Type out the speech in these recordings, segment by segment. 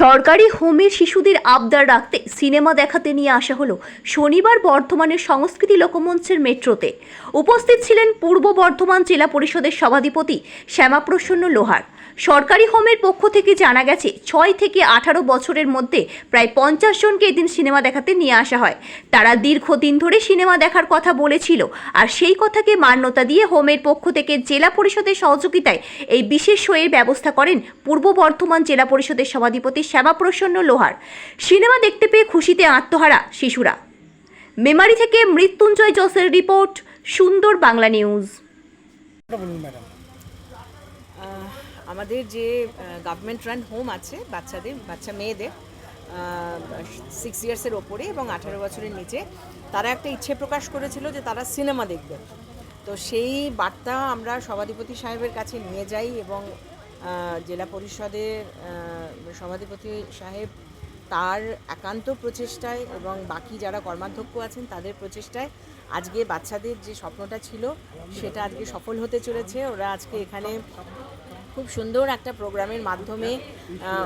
সরকারি হোমের শিশুদের আবদার রাখতে সিনেমা দেখাতে নিয়ে আসা হলো শনিবার বর্ধমানের সংস্কৃতি লোকমঞ্চের মেট্রোতে। উপস্থিত ছিলেন পূর্ব বর্ধমান জেলা পরিষদের সভাধিপতি শ্যামাপ্রসন্ন লোহার। সরকারি হোমের পক্ষ থেকে জানা গেছে ছয় থেকে আঠারো বছরের মধ্যে প্রায় পঞ্চাশ জনকে এদিন সিনেমা দেখাতে নিয়ে আসা হয়। তারা দীর্ঘদিন ধরে সিনেমা দেখার কথা বলেছিল আর সেই কথাকে মান্যতা দিয়ে হোমের পক্ষ থেকে জেলা পরিষদের সহযোগিতায় এই বিশেষ শোয়ের ব্যবস্থা করেন পূর্ব বর্ধমান জেলা পরিষদের সভাধিপতি শ্যামাপ্রসন্ন লোহার। সিনেমা দেখতে পেয়ে খুশিতে আত্মহারা শিশুরা। মেমারি থেকে মৃত্যুঞ্জয় জোসের রিপোর্ট সুন্দর বাংলা নিউজ। আমাদের যে গভর্নমেন্ট রান হোম আছে বাচ্চাদের, বাচ্চা মেয়েদের সিক্স ইয়ার্সের ওপরে এবং আঠারো বছরের নিচে, তারা একটা ইচ্ছে প্রকাশ করেছিল যে তারা সিনেমা দেখবে। তো সেই বার্তা আমরা সভাধিপতি সাহেবের কাছে নিয়ে যাই এবং জেলা পরিষদের সভাধিপতি সাহেব তার একান্ত প্রচেষ্টায় এবং বাকি যারা কর্মাধ্যক্ষ আছেন তাদের প্রচেষ্টায় আজকে বাচ্চাদের যে স্বপ্নটা ছিল, সেটা আজকে সফল হতে চলেছে। ওরা আজকে এখানে খুব সুন্দর একটা প্রোগ্রামের মাধ্যমে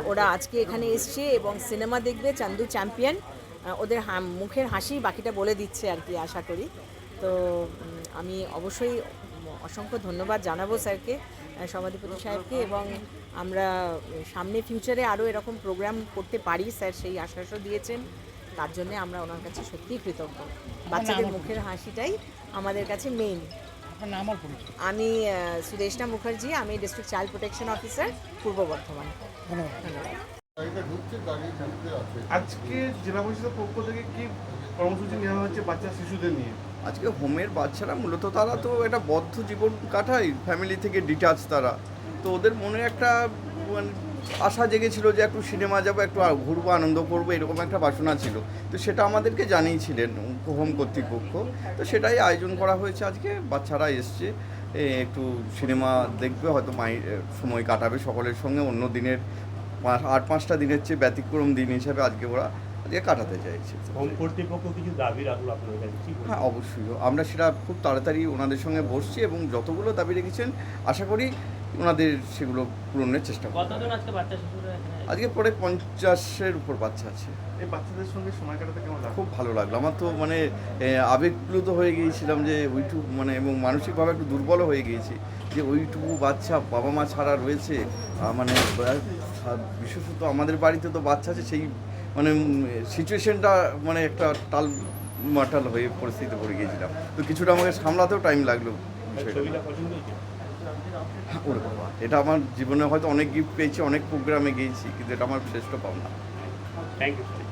ওরা আজকে এখানে এসছে এবং সিনেমা দেখবে চান্দু চ্যাম্পিয়ন। ওদের হা- মুখের হাসি বাকিটা বলে দিচ্ছে আর কি আশা করি। তো আমি অবশ্যই অসংখ্য ধন্যবাদ জানাব স্যারকে আহ, সভাধিপতি সাহেবকে এবং আমরা সামনে ফিউচারে আরও এরকম প্রোগ্রাম করতে পারি স্যার সেই আশ্বাসও দিয়েছেন। তার জন্য আমরা ওনার কাছে সত্যিই কৃতজ্ঞ। বাচ্চাদের মুখের হাসিটাই আমাদের কাছে মেইন আমি সুদেশনা মুখার্জি আমি ডিস্ট্রিক্ট চাইল্ড প্রোটেকশন অফিসার পূর্ব বর্ধমান। আজকে জেলা পরিষদের পক্ষ থেকে কি কর্মসূচি নেওয়া হচ্ছে বাচ্চা শিশুদের নিয়ে? আজকে হোমের বাচ্চারা মূলত তারা তো একটা বদ্ধ জীবন কাটায় ফ্যামিলি থেকে ডিটাচ তারা। তো ওদের মনে একটা মানে আশা জেগেছিল যে একটু সিনেমা যাব একটু ঘুরবো আনন্দ করব এরকম একটা বাসনা ছিল। তো সেটা আমাদেরকে জানিয়েছিলেন হোম কর্তৃপক্ষ। তো সেটাই আয়োজন করা হয়েছে আজকে বাচ্চারা এসছে একটু সিনেমা দেখবে হয়তো মাই সময় কাটাবে সকলের সঙ্গে অন্য দিনের আট পাঁচটা দিনের চেয়ে ব্যতিক্রম দিন হিসাবে আজকে ওরা আজকে কাটাতে চাইছে। হোম কর্তৃপক্ষ কিছু দাবি রাখল আপনার কাছে হ্যাঁ অবশ্যই। আমরা সেটা খুব তাড়াতাড়ি ওনাদের সঙ্গে বসছি এবং যতগুলো দাবি রেখেছেন আশা করি ওনাদের সেগুলো পূরণের চেষ্টা করব। কতজন আজকে বাচ্চা শিশুরা এখানে আজকে পরে পঞ্চাশের উপর বাচ্চা আছে। এই বাচ্চাদের সঙ্গে সময় কাটাতে কেমন খুব ভালো লাগল। আমার তো মানে আবেগপ্লুত হয়ে গিয়েছিলাম যে ওইটুকু মানে এবং মানসিকভাবে একটু দুর্বল হয়ে গিয়েছি যে ওইটুকু বাচ্চা বাবা মা ছাড়া রয়েছে। মানে বিশেষত আমাদের বাড়িতে তো বাচ্চা আছে সেই মানে সিচুয়েশনটা মানে একটা টাল মাটাল হয়ে পরিস্থিতিতে পড়ে গিয়েছিলাম। তো কিছুটা আমাকে সামলাতেও টাইম লাগল বিষয়টা। বাবা। এটা আমার জীবনে হয়তো অনেক গিফট পেয়েছি, অনেক প্রোগ্রামে গিয়েছি, কিন্তু এটা আমার শ্রেষ্ঠ পাওনা। Thank you